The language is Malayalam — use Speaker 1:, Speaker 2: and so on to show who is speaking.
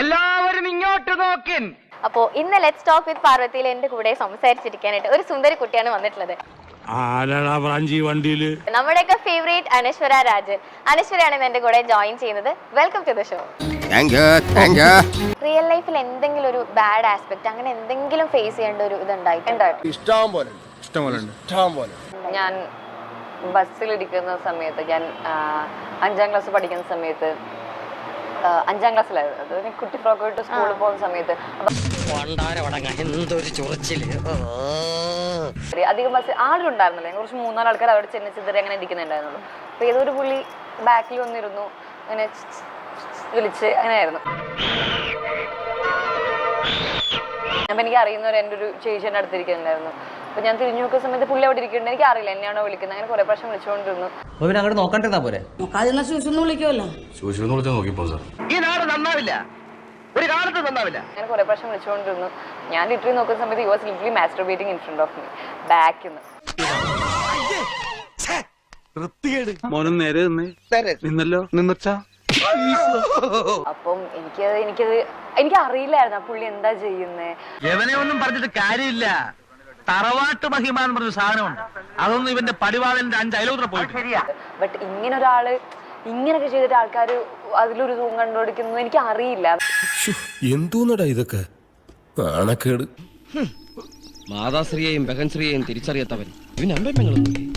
Speaker 1: എല്ലാവരും ഇങ്ങോട്ട് നോക്കിൻ.
Speaker 2: അപ്പോ ഇന്ന് ലെറ്റ്സ് ടോക്ക് വിത്ത് പാർവതിയിൽ എന്റെ കൂടെ സംസാരിച്ചിരിക്കാനായിട്ട് ഒരു സുന്ദരി കുട്ടിയാണ് വന്നിട്ടുള്ളത്. നമ്മുടെയൊക്കെ ഫേവറേറ്റ് അനശ്വര രാജൻ അനശ്വരയാണ് ഇന്ന് എന്റെ കൂടെ ജോയിൻ ചെയ്യുന്നത്. Welcome to the show real ലൈഫിൽ എന്തെങ്കിലും ഒരു ബാഡ് ആസ്പെക്ട് അങ്ങനെ എന്തെങ്കിലും ഫേസ് ചെയ്യേണ്ട ഒരു ഇത് ഉണ്ടായിട്ടുണ്ടോ
Speaker 3: ഇഷ്ടം പോലെ ഇഷ്ടം പോലെ ഇഷ്ടം പോലെ
Speaker 4: ഞാൻ ബസ്സിലിരിക്കുന്ന സമയത്ത് ഞാൻ അഞ്ചാം ക്ലാസ് പഠിക്കുന്ന സമയത്ത് അഞ്ചാം ക്ലാസ്സിലായിരുന്നു അത് കുട്ടി ഫ്രോക്ക് ഇട്ട് സ്കൂളിൽ പോകുന്ന സമയത്ത്. അധികം ബസ് ആളുണ്ടായിരുന്നില്ല ഞാൻ കുറച്ച് മൂന്നാൽ ആൾക്കാർ അവിടെ ചെന്ന് ചിതറി അങ്ങനെ ഇരിക്കുന്നുണ്ടായിരുന്നുള്ളൂ അപ്പൊ ഏതൊരു പുള്ളി ബാക്കിൽ വന്നിരുന്നു. അങ്ങനെ വിളിച്ച് അങ്ങനെ ആയിരുന്നു വിളിച്ച് അങ്ങനെയായിരുന്നു. അപ്പൊ എനിക്ക് അറിയുന്നവർ എന്റെ ഒരു ചേച്ചിയുടെ അടുത്തിരിക്കുന്നുണ്ടായിരുന്നു അപ്പൊ ഞാൻ തിരിഞ്ഞു നോക്കുന്ന സമയത്ത് പുള്ളി അവിടെ ഇരിക്കുന്നുണ്ട്. എനിക്ക് അറിയില്ല എന്നെയാണോ വിളിക്കുന്നത്? അങ്ങനെ കുറെ പ്രാവശ്യം വിളിച്ചുകൊണ്ടിരുന്നു
Speaker 5: അപ്പൊ പിന്നെ അങ്ങോട്ട് നോക്കണ്ടിരുന്നാ പോരെ?
Speaker 6: നോക്കാതിരുന്ന ശൂശൊന്ന് വിളിക്കുമല്ലോ
Speaker 1: ഈ നാട് നന്നാവില്ല. ഒരു കാലത്ത് നന്നാവില്ല.
Speaker 4: ഞാൻ കുറെ പ്രാവശ്യം വിളിച്ചുകൊണ്ടിരുന്നു ഞാൻ ലിറ്ററി നോക്കുന്ന സമയത്ത് you was literally masturbating in front of me back
Speaker 7: മോനും നേരെ നിന്നേ. നിന്നല്ലോ? നിന്നച്ചാ?
Speaker 4: അപ്പം എനിക്കത് എനിക്കത് എനിക്ക് അറിയില്ലായിരുന്നു ആ പുള്ളി എന്താ ചെയ്യുന്നേ.
Speaker 1: എവനെ ഒന്നും പറഞ്ഞിട്ട് കാര്യമില്ല. തറവാട്ട് മഹിമ എന്ന് പറഞ്ഞ സാധനമുണ്ട്. അതൊന്നും ഇവന്റെ പടിവാളന്റെ അഞ്ച് അയലോത്ര പോയിട്ട് ശരിയാ.
Speaker 4: ബട്ട് ഇങ്ങനെ ഒരാൾ ഇങ്ങനൊക്കെ ചെയ്തിട്ട് ആൾക്കാർ അതിലൊരു സൂം കണ്ടുപിടിക്കുന്നത് എനിക്ക് അറിയില്ല
Speaker 8: എന്തോന്നടാ ഇതൊക്കെ? നാണക്കേട്
Speaker 5: മാതാശ്രീയെയും ബഹൻശ്രീയെയും തിരിച്ചറിയാത്തവൻ. ഇവൻ അമ്പെണ്ണങ്ങളും